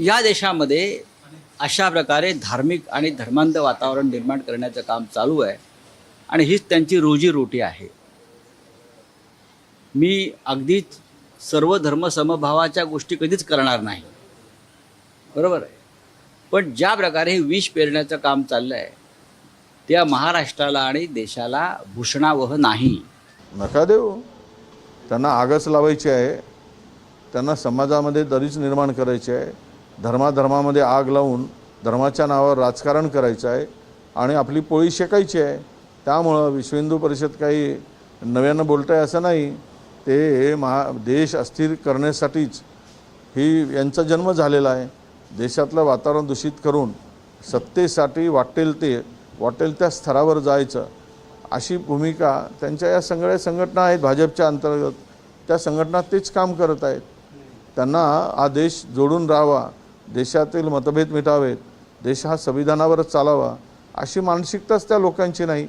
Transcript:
या देशामध्ये अशा प्रकारे धार्मिक आणि धर्मांध वातावरण निर्माण करण्याचं काम चालू आहे आणि हीच त्यांची रोजीरोटी आहे. मी अगदीच सर्व धर्म समभावाच्या गोष्टी कधीच करणार नाही. बरोबर आहे? पण ज्या प्रकारे हे विष पेरण्याचं काम चाललं आहे त्या महाराष्ट्राला आणि देशाला भूषणावह नाही. नका देऊ. त्यांना आगस लावायची आहे. त्यांना समाजामध्ये दरीच निर्माण करायची आहे. धर्माधर्मामध्ये आग लावून धर्माच्या नावावर राजकारण करायचं आहे आणि आपली पोळी शेकायची आहे. त्यामुळं विश्व हिंदू परिषद काही नव्यानं बोलत आहे असं नाही. ते महा देश अस्थिर करण्यासाठीच ही यांचा जन्म झालेला आहे. देशातलं वातावरण दूषित करून सत्तेसाठी वाटेल ते वाटेल त्या स्तरावर जायचं अशी भूमिका त्यांच्या या सगळ्या संघटना आहेत भाजपच्या अंतर्गत. त्या संघटना तेच काम करत आहेत. त्यांना हा देश जोडून राहावा. देशातील मतभेद मिटावेत देश हा संविधानावरच चालावा अशी मानसिकताच त्या लोकांची नाही.